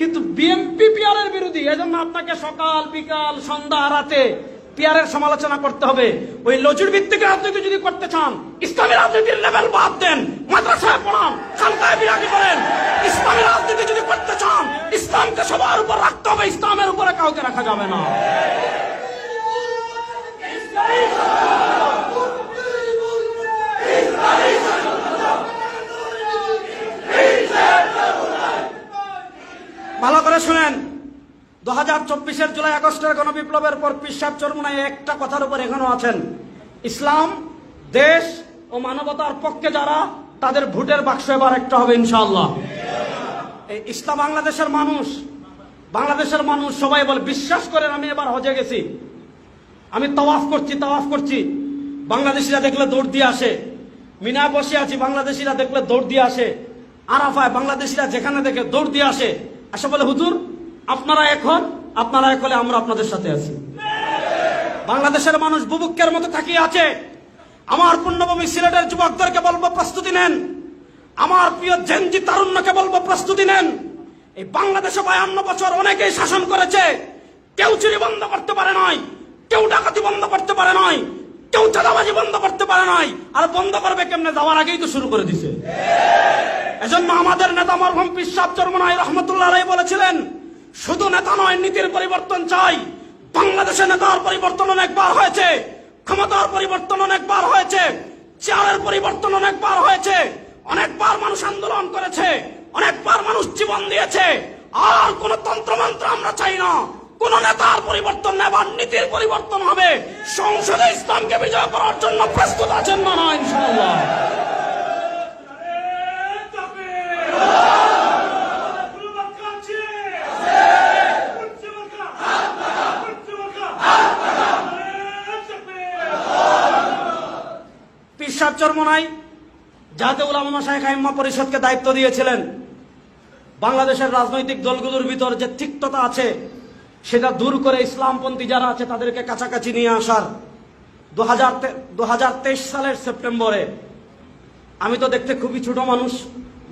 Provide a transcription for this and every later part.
কিন্তু বিএনপি পিয়ারের বিরোধী, এজন্য আপনাকে সকাল, বিকাল, সন্ধ্যা, রাতে পিয়ারের সমালোচনা করতে হবে। ওই লজুর ভিত্তিক রাজনীতি যদি করতে চান, ইসলামী রাজনীতির লেভেল বাদ দেন। মাদ্রাসায় পড়ান, খানকায় বিরাজি করেন। ইসলামী রাজনীতি যদি করতে চান, ইসলামকে সবার উপর রাখতে হবে, ইসলামের উপরে কাউকে রাখা যাবে না। ভালো করে শুনেন। দু হাজার চব্বিশের জুলাই আগস্টের গণবিপ্লবের পর পিসাব চরমুনায় একটা কথার উপর এখনও আছেন। ইসলাম, দেশ ও মানবতার পক্ষে যারা, তাদের ভোটের বাক্স এবার একটা হবে ইনশাল্লাহ ইসলাম বাংলাদেশের মানুষ বাংলাদেশের মানুষ সবাই বলে, বিশ্বাস করেন, আমি এবার হজে গেছি। আমি তওয়াফ করছি তওয়াফ করছি। বাংলাদেশিরা দেখলে দৌড় দিয়ে আসে। মিনা বসে আছি, বাংলাদেশিরা দেখলে দৌড় দিয়ে আসে। আরাফায় বাংলাদেশিরা যেখানে দেখে দৌড় দিয়ে আসে। আসে বলে, হুজুর, আপনারা এখন, আপনারা এক হলে আমরা আপনাদের সাথে আছি। বাংলাদেশের মানুষ বুবুকের মতো তাকিয়ে আছে। আমার পুণ্যভূমি সিলেটের যুবকদেরকে বলব, প্রস্তুতি নেন। আমার প্রিয় জেনজি তারুণ্যকে বলব, প্রস্তুতি নেন। এই বাংলাদেশে বায়ান্ন বছর অনেকেই শাসন করেছে। কেউ চুরি বন্ধ করতে পারে নয় কেউ ডাকাতি বন্ধ করতে পারে নাই। কেউ চাঁদাবাজি বন্ধ করতে পারে নাই। আর বন্ধ করবে কেমনে? যাওয়ার আগেই তো শুরু করে দিছে। এজন্য আমাদের নেতা মরহম পিসাব চরমনাই রহমতুল্লাহ রায় বলেছিলেন, শুধু নেতা নয়, নীতির পরিবর্তন চাই। বাংলাদেশে নেতার পরিবর্তন অনেকবার হয়েছে, ক্ষমতার পরিবর্তন অনেকবার হয়েছে, চেয়ারের পরিবর্তন অনেকবার হয়েছে, অনেকবার মানুষ আন্দোলন করেছে, অনেকবার মানুষ জীবন দিয়েছে, আর কোন তন্ত্রমন্ত্র আমরা চাই না। কোন নেতার পরিবর্তন নেবার নীতির পরিবর্তন হবে। সংসদে ইসলামকে বিজয় করার জন্য প্রস্তুত আছেন না পরিষদকে দায়িত্ব দিয়েছিলেন। বাংলাদেশের রাজনৈতিক দলগুলোর ভিতর যে তিক্ততা আছে সেটা দূর করে ইসলামপন্থী যারা আছে তাদেরকে কাছাকাছি নিয়ে আসার। দু হাজার সালের সেপ্টেম্বরে। আমি তো দেখতে খুবই ছোট মানুষ।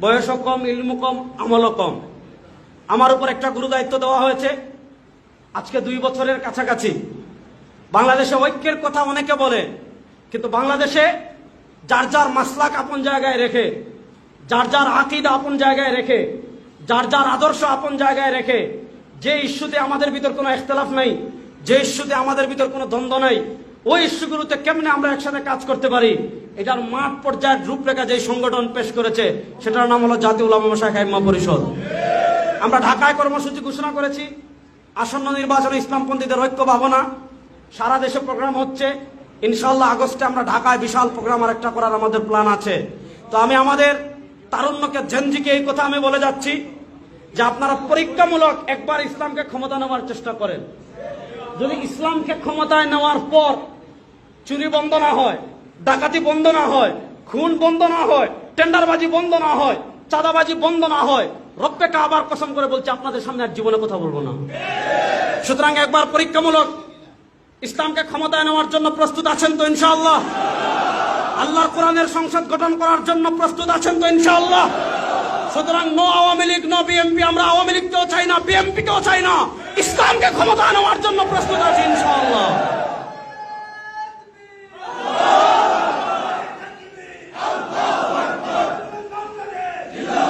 বয়সও কম, ইলমু কম, আমলও কম। আমার উপর একটা গুরু দায়িত্ব দেওয়া হয়েছে। আজকে দুই বছরের কাছাকাছি। বাংলাদেশে ঐক্যের কথা অনেকে বলে, কিন্তু বাংলাদেশে যার যার মাসলাক আপন জায়গায় রেখে, যার যার আকিদা আপন জায়গায় রেখে, যার যার আদর্শ আপন জায়গায় রেখে যে ইস্যুতে আমাদের ভিতর কোনো ইখতলাফ নাই, যে ইস্যুতে আমাদের ভিতর কোনো দ্বন্দ্ব নাই, ওই ইস্যুগুলোতে কেমনে আমরা একসাথে কাজ করতে পারি? এটার মাঠ পর্যায়ের রূপরেখা যে সংগঠন পেশ করেছে, সেটার নাম হলো জাতীয় উলামা শাখা পরিষদ। আমরা ঢাকায় কর্মসূচি ঘোষণা করেছি। আসন্ন নির্বাচনে ইসলামপন্থীদের ঐক্য ভাবনা সারা দেশে প্রোগ্রাম হচ্ছে। ইনশাল্লাহ আগস্টে আমরা ঢাকায় বিশাল প্রোগ্রাম আর একটা করার আমাদের প্ল্যান আছে। তো আমি আমাদের তারুণ্যকে, জেনজিকে এই কথা আমি বলে যাচ্ছি। যে আপনারা পরীক্ষামূলক একবার ইসলামকে ক্ষমতা নেওয়ার চেষ্টা করেন। যদি ইসলামকে ক্ষমতায় নেওয়ার পর চুরি বন্ধ না হয়, ডাকাতি বন্ধ না হয়, খুন বন্ধ না হয়, টেন্ডারবাজি বন্ধ না হয়, চাঁদাবাজি বন্ধ না হয় রব্বে আবার কসম করে বলছে, আপনাদের সামনে আর জীবনে কথা বলব না। সুতরাং একবার পরীক্ষামূলক ইসলামকে ক্ষমতায় নেওয়ার জন্য প্রস্তুত আছেন তো ইনশাআল্লাহ? আল্লাহর কোরআনের সংসদ গঠন করার জন্য প্রস্তুত আছেন তো ইনশাআল্লাহ? সুতরাং no Awami League no BNP আমরা আওয়ামী লীগকেও চাই না বিএনপি কেও চাই না। ইসলামকে ক্ষমতায় নেওয়ার জন্য প্রস্তুত আছি ইনশাআল্লাহ।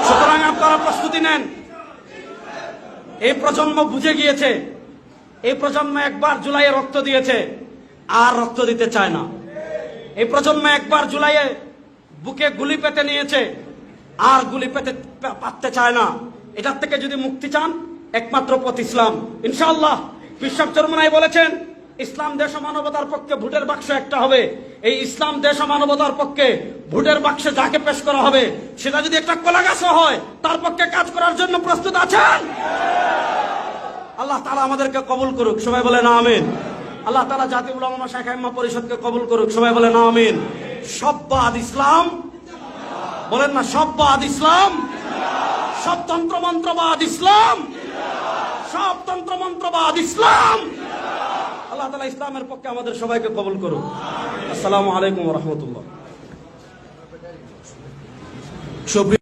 সুতরাং আপনারা প্রস্তুতি নেন। এই প্রজন্ম বুঝে গিয়েছে, এই প্রজন্ম একবার জুলাইয়ে রক্ত দিয়েছে, আর রক্ত দিতে চায় না। এই প্রজন্ম একবার জুলাইয়ে বুকে গুলি পেতে নিয়েছে আর গুলি পেতে পারতে চায় না। এটার থেকে যদি মুক্তি চান, একমাত্র পথ ইসলাম। ইনশাল্লাহ বিশ্বব চরমনাই বলেছেন, ইসলাম দেশ মানবতার পক্ষে ভোটের বাক্স একটা হবে। এই ইসলাম দেশ মানবতার পক্ষে ভোটের বাক্সে যাকে পেশ করা হবে, সেটা যদি একটা কলা গাছও হয়, তার পক্ষে কাজ করার জন্য প্রস্তুত আছেন? আল্লাহ তালা আমাদেরকে কবুল করুক, সবাই বলে না আমিন। আল্লাহ তালা জাতি উলামা শাখা পরিষদকে কবুল করুক, সবাই বলে না আমিন। সব সব্বাদ ইসলাম বলেন না, সব্বাদ ইসলাম? সব তন্ত্রমন্ত্রবাদ ইসলাম? সব তন্ত্রমন্ত্রবাদ ইসলাম? আল্লাহ তালা ইসলামের পক্ষে আমাদের সবাইকে কবল করুন আসসালামু আলাইকুম রহমতুল্লাহ।